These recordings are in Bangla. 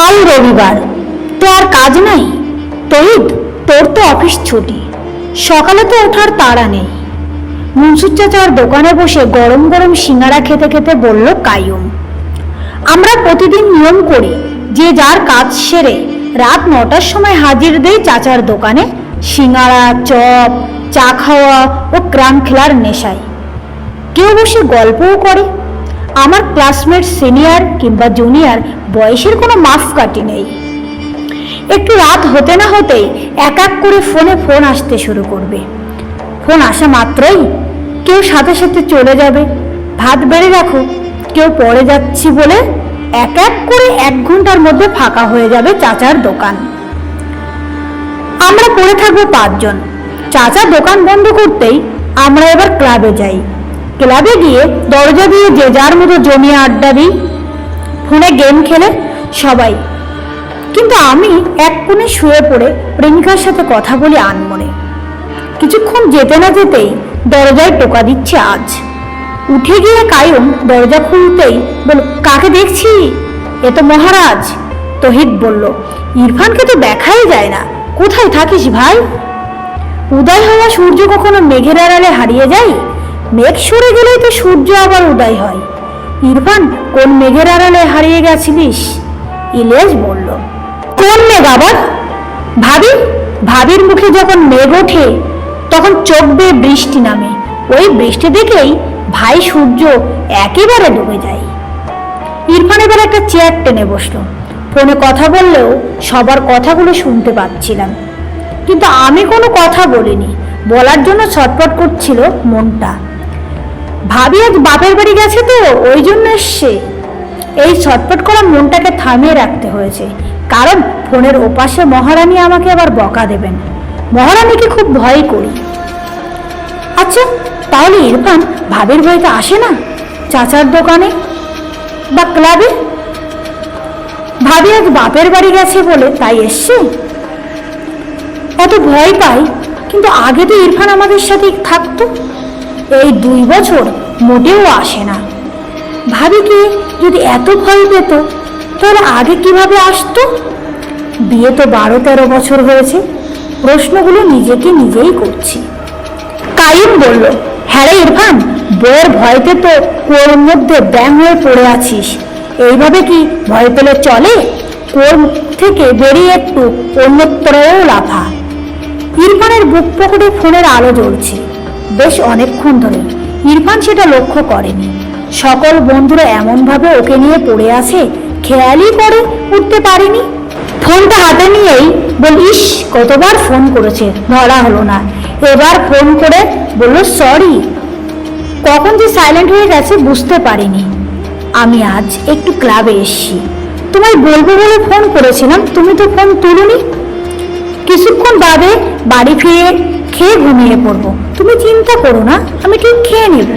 কাল রবিবার। তো আর কাজ নাই? তহিদ, তোর তো অফিস ছুটি। সকালে তো ওঠার তাড়া নেই। মুনসুর চাচার দোকানে বসে গরম গরম সিঙ্গারা খেতে খেতে বলল কায়ুম আমরা প্রতিদিন নিয়ম করি, যে যার কাজ সেরে রাত নটার সময় হাজির দেই চাচার দোকানে সিঙ্গারা, চপ, চা খাওয়া ও ক্রাম খেলার নেশায়। কেউ বসে গল্পও করে আমার ক্লাসমেট সিনিয়র কিংবা জুনিয়র বয়সের কোনো মাপকাঠি নেই। একটু রাত হতে না হতেই এক এক করে ফোনে ফোন আসতে শুরু করবে। ফোন আসা মাত্রই কেউ সাথে সাথে চলে যাবে। ভাত বেড়ে রাখো, কেউ পরে যাচ্ছি বলে এক এক করে এক ঘণ্টার মধ্যে ফাঁকা হয়ে যাবে চাচার দোকান। আমরা পড়ে থাকব পাঁচজন। চাচা দোকান বন্ধ করতেই আমরা এবার ক্লাবে যাই। ক্লাবে গিয়ে দরজা দিয়ে যে যার মতো জমিয়ে আড্ডা দিই, ফোনে গেম খেলে সবাই। কিন্তু আমি এক কোণে শুয়ে পড়ে প্রেমিকার সাথে কথা বলি আনমনে। কিছুক্ষণ যেতে না যেতেই দরজায় টোকা দিচ্ছে আজ। উঠে গিয়ে কায়ুম দরজা খুলতেই বল কাকে দেখছি? এ তো মহারাজ। তহিদ বলল, ইরফানকে তো দেখাই যায় না। কোথায় থাকিস ভাই? উদয় হওয়া সূর্য কখনো মেঘের আড়ালে হারিয়ে যায়? মেঘ সরে গেলেই তো সূর্য আবার উদয় হয়। ইরফান, কোন মেঘের আড়ালে হারিয়ে গেছিলিস? ইলিয়াস বলল, কোন মেঘ আবার? ভাবি, ভাবির মুখে যখন মেঘ ওঠে, তখন চোখ বেয়ে বৃষ্টি নামে। ওই বৃষ্টি দেখেই ভাই সূর্য একেবারে ডুবে যায়। ইরফান এবার একটা চেয়ার টেনে বসল। ফোনে কথা বললেও সবার কথাগুলো শুনতে পাচ্ছিলাম। কিন্তু আমি কোনো কথা বলিনি। বলার জন্য ছটপট করছিল মনটা। ভাবি আজ বাপের বাড়ি গেছে তো, ওই জন্য এসছে। এই ছটপট করা মনটাকে থামিয়ে রাখতে হয়েছে। কারণ ফোনের ওপাশে মহারানী আমাকে আবার বকা দেবেন। মহারানীকে খুব ভয় করি। আচ্ছা তাহলে ইরফান ভাবির ভয়তে আসে না? চাচার দোকানে? বা ক্লাবে? ভাবি আজ বাপের বাড়ি গেছে বলে তাই এসছে? এত ভয় পাই, কিন্তু আগে তো ইরফান আমাদের সাথে থাকতো। এই দুই বছর মোটেও আসে না। ভাবি কি যদি এত ভয় পেত, তাহলে আগে কীভাবে আসতো? বিয়ে তো বারো তেরো বছর হয়েছে, প্রশ্নগুলো নিজেকে নিজেই করছি। কাইম বলল হ্যাঁ রে ইরফান, বউয়ের ভয়তে তো কোর মধ্যে ব্যাং হয়ে পড়ে আছিস। এইভাবে কি ভয় পেলে চলে? কোর থেকে বেরিয়ে একটু অন্যত্রও লাফা। ইরফানের বুক পকেটে ফোনের আলো জ্বলছে। বেশ অনেকক্ষণ ধরে ইরফান সেটা লক্ষ্য করেনি। সকল বন্ধুরা এমনভাবে ওকে নিয়ে পড়ে আছে, খেয়ালই করে উঠতে পারেনি। ফোনটা হাতে নিয়েই বল, ইস, কতবার ফোন করেছে, ধরা হলো না। এবার ফোন করে বলল, সরি। কখন যে সাইলেন্ট হয়ে গেছে বুঝতে পারিনি। আমি আজ একটু ক্লাবে এসছি। তোমায় বলব বলে ফোন করেছিলাম, তুমি তো ফোন তুলনি? কিছুক্ষণ বাদে বাড়ি ফিরে খেয়ে ঘুমিয়ে পড়ব। তুমি চিন্তা করো না, আমি ঠিক খেয়ে নেব।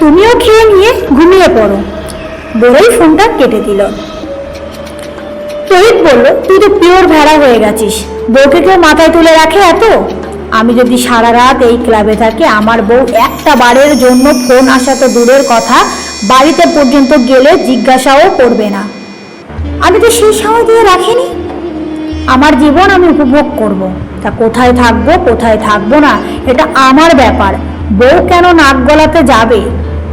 তুমিও খেয়ে নিয়ে ঘুমিয়ে পড়ো। বলেই ফোনটা কেটে দিল। রোহিত বলল, তুই তো পিওর ভেড়া হয়ে গেছিস। বউকে কেউ মাথায় তুলে রাখে এত? আমি যদি সারা রাত এই ক্লাবে থাকি, আমার বউ একটা বারের জন্য ফোন আসা তো দূরের কথা, বাড়িতে পর্যন্ত গেলে জিজ্ঞাসাও করবে না। আমি তো সেই সময় দিয়ে রাখিনি। আমার জীবন আমি উপভোগ করব। তা কোথায় থাকব কোথায় থাকব না, এটা আমার ব্যাপার। বউ কেন নাক গলাতে যাবে?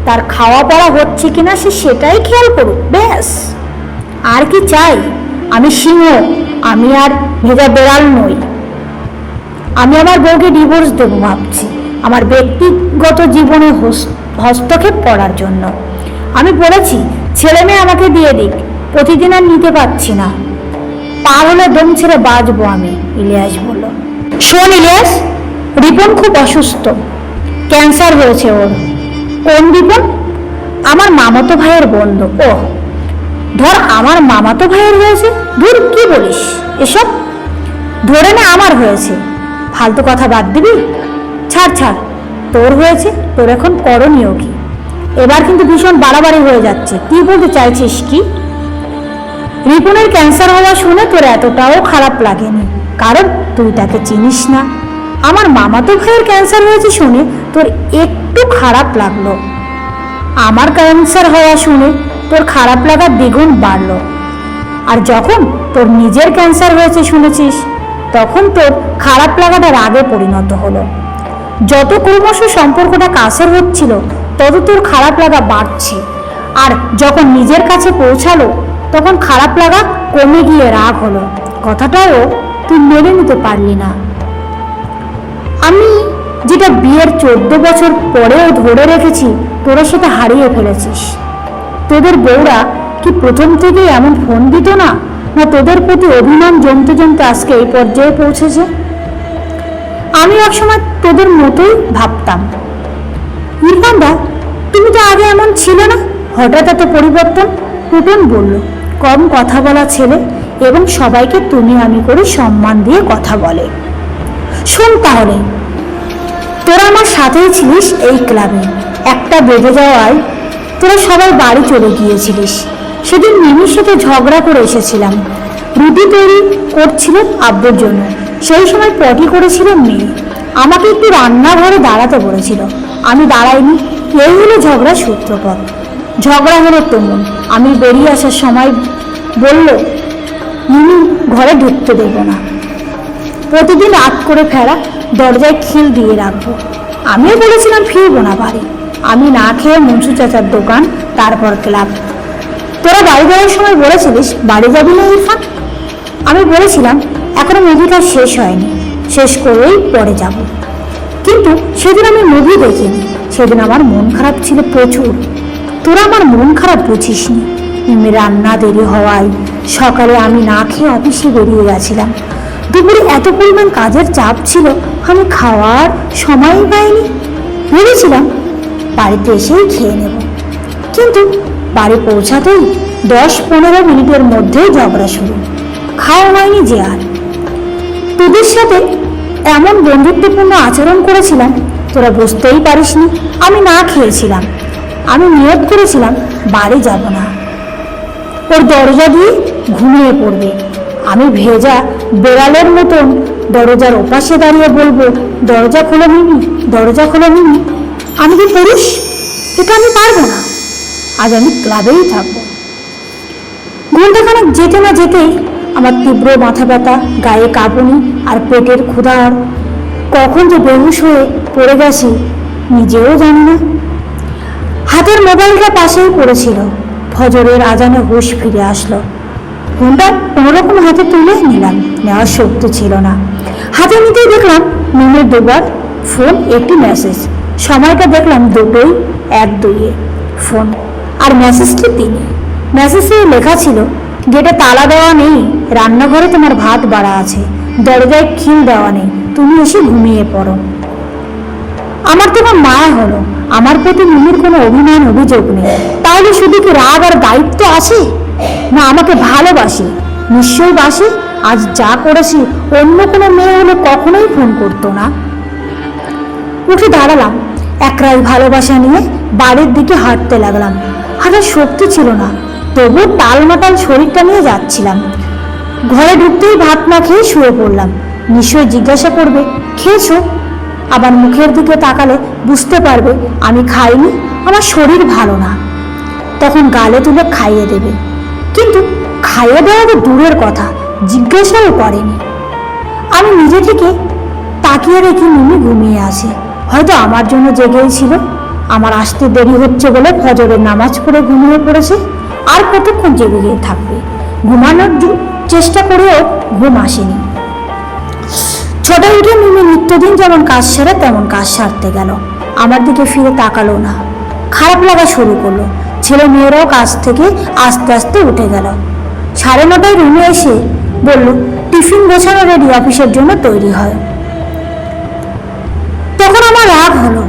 তার খাওয়া পড়া হচ্ছে কিনা সে সেটাই খেয়াল করুক, ব্যাস। আর কি চাই? আমি সিংহ, আমি আর ভেজা বেড়াল নই। আমি আমার বউকে ডিভোর্স দেবো ভাবছি, আমার ব্যক্তিগত জীবনে হস- হস্তক্ষেপ করার জন্য। আমি বলেছি, ছেলে মেয়ে আমাকে দিয়ে দিক, প্রতিদিন আর নিতে পারছি না। পার হলে দম ছেড়ে বাঁচবো আমি, ইলিয়াস বলল। শোন ইলিয়াস, রিপন খুব অসুস্থ, ক্যান্সার হয়েছে ওর। কোন রিপন? আমার মামাতো ভাইয়ের বন্ধু। ও, ধর আমার মামাতো ভাইয়ের হয়েছে? ধুর, কি বলিস? এসব? ধরে না আমার হয়েছে। ফালতু কথা বাদ দিবি? ছাড় ছাড়, তোর হয়েছে, তোর এখন করণীয় কি? এবার কিন্তু ভীষণ বাড়াবাড়ি হয়ে যাচ্ছে। কি বলতে চাইছিস, কি? রিপনের ক্যান্সার হওয়া শুনে তোর এতটাও খারাপ লাগেনি। কারণ তুই তাকে চিনিস না। আমার মামাতো ভাইয়ের ক্যান্সার হয়েছে শুনে তোর একটু খারাপ লাগল। আমার ক্যান্সার হওয়া শুনে তোর খারাপ লাগা দ্বিগুণ বাড়লো। আর যখন তোর নিজের ক্যান্সার হয়েছে শুনেছিস, তখন তোর খারাপ লাগাটা রাগে পরিণত হলো। যত ক্রমশ সম্পর্কটা কাছের হচ্ছিল, তত তোর খারাপ লাগা বাড়ছে। আর যখন নিজের কাছে পৌঁছালো তখন খারাপ লাগা কমে গিয়ে রাগ হলো। কথাটাও তুই মেনে নিতে পারলি না। আমি যেটা বিয়ের চোদ্দ বছর পরেও ধরে রেখেছি, তোরা সেটা হারিয়ে ফেলেছিস। তোদের বউরা কি প্রথম থেকেই এমন ফোন দিত না? না তোদের প্রতি অভিমান জমতে জমতে আজকে এই পর্যায়ে পৌঁছেছে? আমি একসময় তোদের মতোই ভাবতাম। ইরফানদা, তুমি তো আগে এমন ছিল না? হঠাৎ এত পরিবর্তন? টুটন বলল? কম কথা বলা ছেলে এবং সবাইকে তুমি আমি করে সম্মান দিয়ে কথা বলে। শোন তাহলে, তোরা আমার সাথেই ছিলিস এই ক্লাবে। একটা বেঁধে যাওয়ায় তোরা সবাই বাড়ি চলে গিয়েছিলিস। সেদিন মিমির সাথে ঝগড়া করে এসেছিলাম। রুটি তৈরি করছিল আব্বুর জন্য। সেই সময় পটি করেছিল মেয়ে। আমাকে একটু রান্নাঘরে দাঁড়াতে বলেছিল। আমি দাঁড়াইনি, এই হলো ঝগড়ার সূত্রপথ ঝগড়া হলো তেমন। আমি বেরিয়ে আসার সময় বলল মিমি ঘরে ঢুকতে দেবো না। প্রতিদিন রাত করে ফেরা, দরজায় খিল দিয়ে রাখব। আমিও বলেছিলাম ফিরবো না বাড়ি। আমি না খেয়ে মনসু চাচার দোকান, তারপর ক্লাব। তোরা বাড়ি যাওয়ার সময় বলেছিলিস, বাড়ি যাবি না ইরফান? আমি বলেছিলাম, এখনও মুভিটা শেষ হয়নি। শেষ করেই পরে যাব। কিন্তু সেদিন আমি মুভি দেখিনি। সেদিন আমার মন খারাপ ছিল প্রচুর। তোরা আমার মন খারাপ বুঝিসনি মিমি রান্না দেরি হওয়ায় সকালে আমি না খেয়ে অফিসে বেরিয়ে গেছিলাম। দুপুরে এত পরিমাণ কাজের চাপ ছিল, আমি খাওয়ার সময়ই পাইনি। ভেবেছিলাম বাড়িতে এসেই খেয়ে নেব। কিন্তু বাড়ি পৌঁছাতেই দশ পনেরো মিনিটের মধ্যেই ঝগড়া শুরু। খাওয়া হয়নি যে আর। তোদের সাথে এমন বন্ধুত্বপূর্ণ আচরণ করেছিলাম, তোরা বুঝতেই পারিসনি, আমি না খেয়েছিলাম। আমি নিয়ত করেছিলাম, বাড়ি যাব না। ওর দরজা দিয়ে ঘুমিয়ে পড়বে। আমি ভেজা বেড়ালের মতন দরজার ওপাশে দাঁড়িয়ে বলব, দরজা খোলো মিমি, দরজা খোলো মিমি। আমি কি পুরুষ? এটা আমি পারব না। আজ আমি ক্লাবেই থাকব। ঘন্টাখানেক যেতে না যেতেই আমার তীব্র মাথা ব্যথা, গায়ে কাঁপুনি আর পেটের ক্ষুধার। কখন যে বেহুশ হয়ে পড়ে গেছি, নিজেও জানি না। হাতের মোবাইলটা পাশেই পড়েছিল। ফজরের আজানে হুশ ফিরে আসলো। ফোনটা কোনোরকম হাতে তুলে নিলাম, নেওয়ার শক্তি ছিল না। হাতে নিতেই দেখলাম মিনিট দুবার ফোন, একটি মেসেজ সময়টা দেখলাম দুটোই এক দুইয়ে। ফোন আর মেসেজটি তিনি। মেসেজে লেখা ছিল, গেটে তালা দেওয়া নেই, রান্নাঘরে তোমার ভাত বাড়া আছে, দরজায় খিল দেওয়া নেই, তুমি এসে ঘুমিয়ে পড়ো। আমার তোমার মায়া হলো। আমার প্রতি মিমির কোনো অভিমান অভিযোগ নেই। তাহলে শুধু কি রাগ আর দায়িত্ব আছে? না, আমাকে ভালোবাসে। নিশ্চয়ই বাসে। আজ যা করেছি, অন্য কোনো মেয়ে হলে কখনোই ফোন করতো না। উঠে দাঁড়ালাম। একরাই ভালোবাসা নিয়ে বাড়ির দিকে হাঁটতে লাগলাম। হাঁটার শক্তি ছিল না। তবু টালমাটাল শরীরটা নিয়ে যাচ্ছিলাম। ঘরে ঢুকতেই ভাত না খেয়ে শুয়ে পড়লাম। নিশ্চয়ই জিজ্ঞাসা করবে, খেয়েছো? আবার মুখের দিকে তাকালে বুঝতে পারবে, আমি খাইনি, আমার শরীর ভালো না। তখন গালে তুলে খাইয়ে দেবে। কিন্তু খাইয়ে দেওয়া তো দূরের কথা, জিজ্ঞাসাও করেনি। আমি নিজে থেকে তাকিয়ে রেখে মিমি ঘুমিয়ে আছে। হয়তো আমার জন্য জেগেই ছিল। আমার আসতে দেরি হচ্ছে বলে ফজরের নামাজ পড়ে ঘুমিয়ে পড়েছে। আর কতক্ষণ জেগে গিয়ে থাকবে? ঘুমানোর চেষ্টা করেও ঘুম আসেনি। ছোট উঠে মিমি নিত্যদিন যেমন কাজ সেরে, তেমন কাজ সারতে গেল। আমার দিকে ফিরে তাকালো না। খারাপ লাগা শুরু করল। ছেলে মেয়েরাও কাজ থেকে আস্তে আস্তে উঠে গেল। সাড়ে নটায় রুমে এসে বলল, টিফিন গোছানো রেডি, অফিসের জন্য তৈরি হয়। তখন আমার রাগ হলো।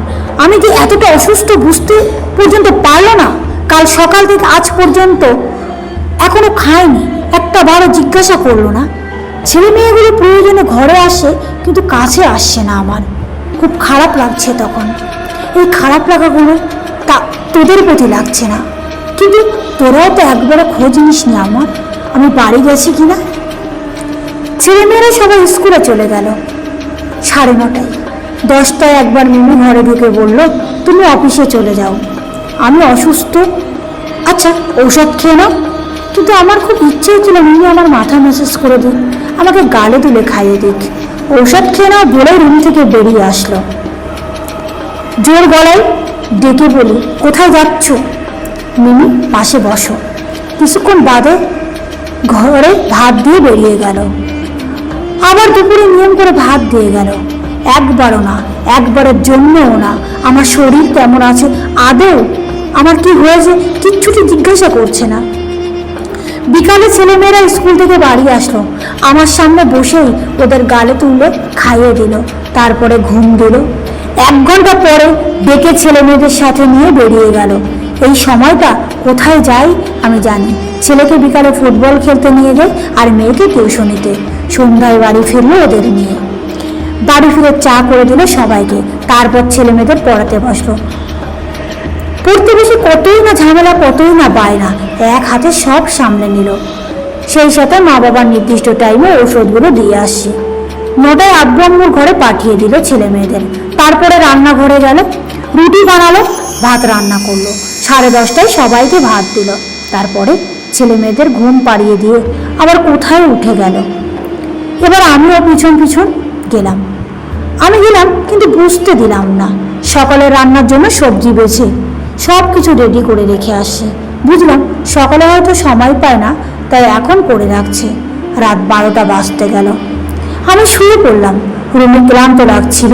আমি যে এতটা অসুস্থ বুঝতে পর্যন্ত পারল না। কাল সকাল থেকে আজ পর্যন্ত এখনও খায়নি একটা বারো জিজ্ঞাসা করল না। ছেলে মেয়েগুলো প্রয়োজনে ঘরে আসে, কিন্তু কাছে আসছে না আমার। খুব খারাপ লাগছে তখন। এই খারাপ লাগাগুলো তা তোদের প্রতি লাগছে না। কিন্তু তোরাও তো একবারও খোঁজ নিস নি আমার। আমি বাড়ি গেছি কিনা ছেলে মেয়েরা সবাই স্কুলে চলে গেল। সাড়ে নটায়। দশটায় একবার মিমি ঘরে ঢুকে বলল, তুমি অফিসে চলে যাও। আমি অসুস্থ। আচ্ছা ঔষধ খেয়ে নাও। কিন্তু আমার খুব ইচ্ছে হচ্ছিল মিমি আমার মাথা ম্যাসেজ করে দিক, আমাকে গালে তুলে খাইয়ে দিক। ঔষধ খেয়ে নাও বলে রুম থেকে বেরিয়ে আসলো। জোর গলায় ডেকে বলি, কোথায় যাচ্ছ? মিমি পাশে বসো। কিছুক্ষণ বাদে ঘরে ভাত দিয়ে বেরিয়ে গেল। আবার দুপুরে নিয়ম করে ভাত দিয়ে গেল। একবারও না, একবারের জন্যও না। আমার শরীর কেমন আছে? আদৌ আমার কি হয়েছে? কিচ্ছুটি জিজ্ঞাসা করছে না। বিকালে ছেলেমেয়েরা স্কুল থেকে বাড়ি আসলো। আমার সামনে বসেই ওদের গালে তুলে খাইয়ে দিল, তারপরে ঘুম দিল। এক ঘণ্টা পরে ডেকে ছেলে মেয়েদের সাথে নিয়ে বেরিয়ে গেল। এই সময়টা কোথায় যাই আমি জানি। ছেলেকে বিকালে ফুটবল খেলতে নিয়ে যায় আর মেয়েকে টিউশনিতে সন্ধ্যায় বাড়ি ফিরলো ওদের নিয়ে। বাড়ি ফিরে চা করে দিল সবাইকে। তারপর ছেলে মেয়েদের পড়াতে বসল। পড়তে বসে কতই না ঝামেলা, কতই না বায়না, এক হাতে সব সামলে নিল। সেই সাথে মা বাবার নির্দিষ্ট টাইমে ঔষধগুলো দিয়ে আসছে। নটায় আব্বু আম্মুর ঘরে পাঠিয়ে দিল ছেলে মেয়েদের। তারপরে রান্নাঘরে গেল, রুটি বানালো, ভাত রান্না করল। সাড়ে দশটায় সবাইকে ভাত দিল। তারপরে ছেলে মেয়েদের ঘুম পাড়িয়ে দিয়ে আবার কোথায় উঠে গেল। এবার আমিও পিছন পিছন গেলাম। আমি গেলাম, কিন্তু বুঝতে দিলাম না। সকালে রান্নার জন্য সবজি বেছে সব কিছু রেডি করে রেখে আসছে বুঝলাম সকালে হয়তো সময় পায় না, তাই এখন করে রাখছে। রাত বারোটা বাজতে গেল। আমি শুয়ে পড়লাম, রুমে ক্লান্ত লাগছিল।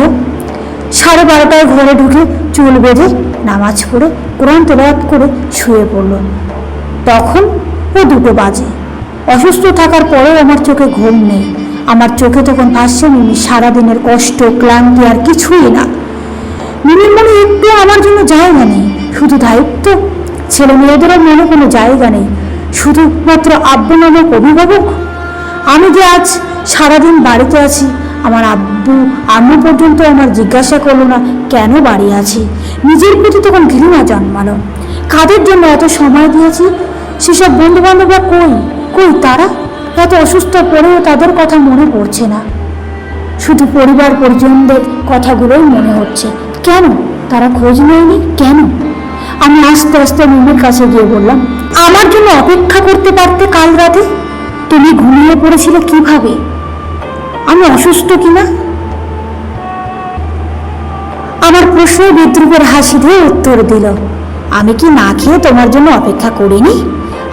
সাড়ে বারোটায় ঘরে ঢুকে চুল বেঁধে নামাজ পড়ে কোরআন তেলাওয়াত করে শুয়ে পড়ল। তখন ও দুটো বাজে। অসুস্থ থাকার পরেও আমার চোখে ঘুম নেই। আমার চোখে তখন মিমি সারাদিনের কষ্ট, ক্লান্তি আর কিছুই না। মিমির মনে একটু আমার জন্য জায়গা নেই। শুধু দায়িত্ব ছেলে মেয়েদেরও মনে কোনো জায়গা নেই। শুধুমাত্র আব্বু নামক অভিভাবক। আমি যে আজ সারাদিন বাড়িতে আছি, আমার আব্বু আম্মু পর্যন্ত আমার জিজ্ঞাসা করল না, কেন বাড়ি আছি? নিজের প্রতি তখন ঘৃণা জন্মালো। কাদের জন্য এত সময় দিয়েছি? সেসব বন্ধু বান্ধবরা কই? কই তারা? এত অসুস্থ পড়েও তাদের কথা মনে পড়ছে না। শুধু পরিবার পরিজনদের কথাগুলোই মনে হচ্ছে। কেন? তারা খোঁজ নেয়নি? কেন? আমি আস্তে আস্তে মিমির কাছে গিয়ে বললাম, আমার জন্য অপেক্ষা করতে পারতে কাল রাতে? তুমি ঘুমিয়ে পড়েছিলে কীভাবে? আমি অসুস্থ কিনা? আমার প্রশ্ন বিদ্রুপের হাসি দিয়ে উত্তর দিল, আমি কি না খেয়ে তোমার জন্য অপেক্ষা করিনি?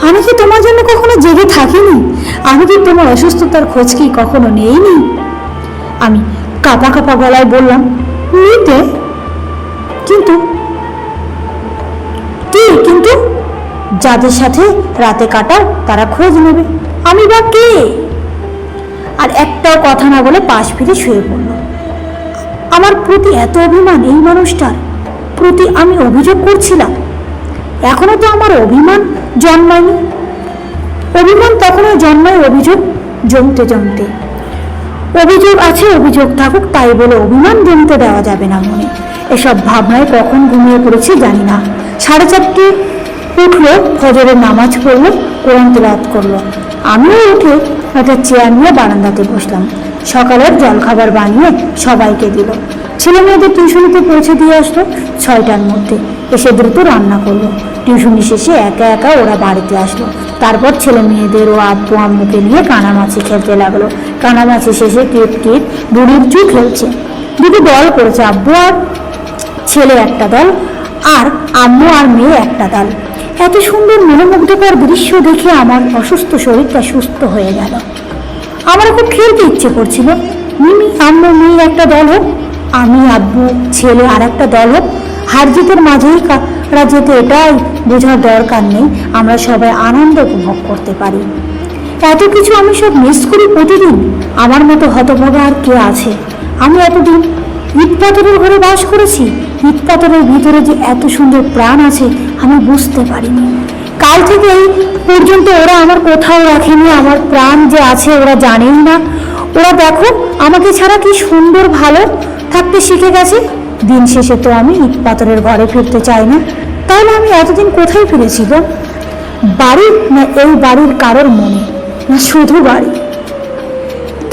আমি কি তোমার জন্য কখনো জেগে থাকিনি? আমি কি তোমার অসুস্থতার খোঁজ কি কখনো নেইনি? আমি কাপা কাপা গলায় বললাম, নিতে। যাদের সাথে রাতে কাটার তারা খোঁজ নেবে। আমি বা কে? আর একটাও কথা না বলে পাশ ফিরে শুয়ে পড়ল। আমার প্রতি এত অভিমান এই মানুষটার প্রতি আমি অভিযোগ করছিলাম। এখনও তো আমার অভিমান জন্মায়নি। অভিমান তখনও জন্মায় অভিযোগ জমতে জমতে। অভিযোগ আছে, অভিযোগ থাকুক, তাই বলে অভিমান জমতে দেওয়া যাবে না মনে। এসব ভাবনায় কখন ঘুমিয়ে পড়েছি জানি না। সাড়ে চারটে উঠল, ফজরের নামাজ পড়ল, কোরআন তেলাওয়াত করল। আমিও উঠে একটা চেয়ার নিয়ে বারান্দাতে বসলাম। সকালের জলখাবার বানিয়ে সবাইকে দিল। ছেলে মেয়েদের টিউশনিতে পৌঁছে দিয়ে আসলো ছয়টার মধ্যে। এসে দ্রুত রান্না করল। টিউশনি শেষে একা একা ওরা বাড়িতে আসলো। তারপর ছেলে মেয়েদের ও আব্বু আম্মুকে নিয়ে কানা কানামাছি খেলতে লাগল। কানা কানামাছি শেষে টিপ টিপ বুড়ির চু খেলছে। দুটো দল করেছে আব্বু আর ছেলে একটা দল। আর আম্মু আর মেয়ে একটা দল। এত সুন্দর মনোমুগ্ধকর দৃশ্য দেখে আমার অসুস্থ শরীরটা সুস্থ হয়ে গেল। আমার খুব খেলতে ইচ্ছে করছিল। মিমি, আম্মু, মেয়ে একটা দল হোক, আমি, আব্বু, ছেলে আর একটা দল হোক হার জিতের মাঝেই কারা যেতে এটাই বোঝার দরকার নেই, আমরা সবাই আনন্দ উপভোগ করতে পারি। এত কিছু আমি সব মিস করি প্রতিদিন। আমার মতো হতভাগা আর কে আছে? আমি এতদিন ইট পাথরের ঘরে বাস করেছি। ইট ভিতরে যে এত সুন্দর প্রাণ আছে, আমি বুঝতে পারিনি। কাল থেকে এই পর্যন্ত ওরা আমার কোথাও রাখেনি, আমার প্রাণ যে আছে ওরা জানেই না। ওরা দেখো, আমাকে ছাড়া কি সুন্দর ভালো থাকতে শিখে গেছে। দিন শেষে তো আমি ইট পাথরের ঘরে ফিরতে চাই না। তাহলে আমি এতদিন কোথায় ফিরেছিলাম বাড়ি না এই বাড়ির কারোর মনে? না শুধু বাড়ি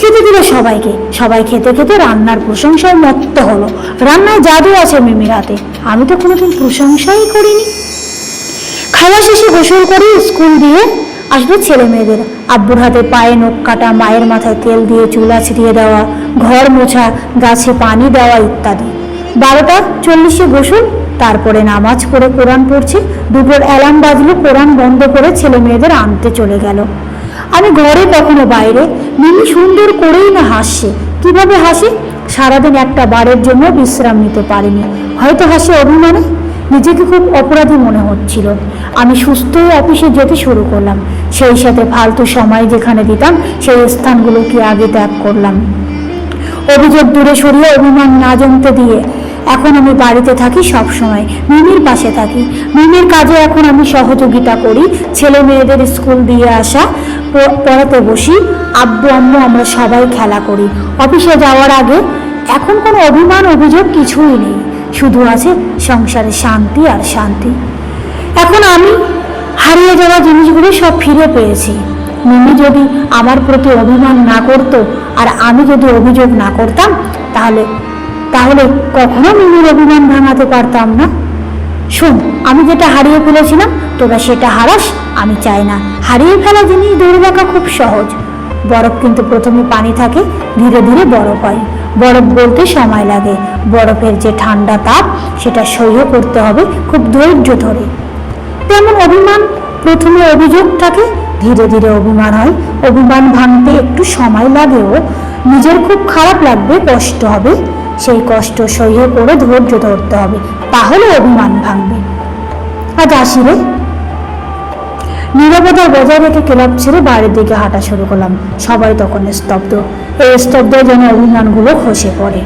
খেতে দিল সবাইকে। সবাই খেতে খেতে রান্নার প্রশংসায় মত্ত হলো। রান্নায় জাদু আছে মিমির হাতে। আমি তো কোনোদিন প্রশংসাই করিনি। খাওয়া শেষে গোসল করে স্কুল দিয়ে আসবে ছেলে মেয়েদের আব্বুর হাতে পায়ে নখ কাটা, মায়ের মাথায় তেল দিয়ে চুলা ছিটিয়ে দেওয়া, ঘর মোছা, গাছে পানি দেওয়া ইত্যাদি। বারোটা চল্লিশে গোসল, তারপরে নামাজ পড়ে কোরআন পড়ছে। দুপুর অ্যালার্ম বাজলো, কোরআন বন্ধ করে ছেলে মেয়েদের আনতে চলে গেল। আমি ঘরে কখনো বাইরে, মিমি সুন্দর করেই না হাসছে কীভাবে হাসে? সারাদিন একটা বারের জন্য বিশ্রাম নিতে পারিনি। হয়তো হাসে অভিমানে? নিজেকে খুব অপরাধী মনে হচ্ছিল। আমি সুস্থ অফিসে যেতে শুরু করলাম। সেই সাথে ফালতু সময় যেখানে দিতাম, সেই স্থানগুলোকে আগে ত্যাগ করলাম। অভিযোগ দূরে সরিয়ে অভিমান না জমতে দিয়ে এখন আমি বাড়িতে থাকি সব সময়, মিমির পাশে থাকি। মিমির কাজে এখন আমি সহযোগিতা করি, ছেলে মেয়েদের স্কুল দিয়ে আসা পড়াতে বসি, আব্বু আম্মু আমরা সবাই খেলা করি। অফিসে যাওয়ার আগে এখন কোনো অভিমান, অভিযোগ কিছুই নেই। শুধু আছে সংসারে শান্তি আর শান্তি। এখন আমি হারিয়ে যাওয়া জিনিসগুলো সব ফিরে পেয়েছি। মিমি যদি আমার প্রতি অভিমান না করতো আর আমি যদি অভিযোগ না করতাম, তাহলে তাহলে কখনো মিমির অভিমান ভাঙাতে পারতাম না। শোন, আমি যেটা হারিয়ে ফেলেছিলাম, তোরা সেটা হারাস, আমি চাই না। হারিয়ে ফেলা জিনিস দৌড় রাখা খুব সহজ। বরফ কিন্তু প্রথমে পানি থাকে, ধীরে ধীরে বরফ হয়। বরফ বলতে সময় লাগে। বরফের যে ঠান্ডা তাপ, সেটা সহ্য করতে হবে খুব ধৈর্য ধরে। তেমন অভিমান, প্রথমে অভিযোগ থাকে, ধীরে ধীরে অভিমান হয়। অভিমান ভাঙতে একটু সময় লাগেও, নিজের খুব খারাপ লাগবে, কষ্ট হবে। সেই কষ্ট সহ্য করে ধৈর্য ধরতে হবে, তাহলে অভিমান ভাঙবে। আজ আসি রে। নিরাপদা বজায় রেখে ক্লাব ছেড়ে বাইরের দিকে হাঁটা শুরু করলাম। সবাই তখন স্তব্ধ। এই স্তব্ধ যেন অভিমানগুলো খসে পড়ে।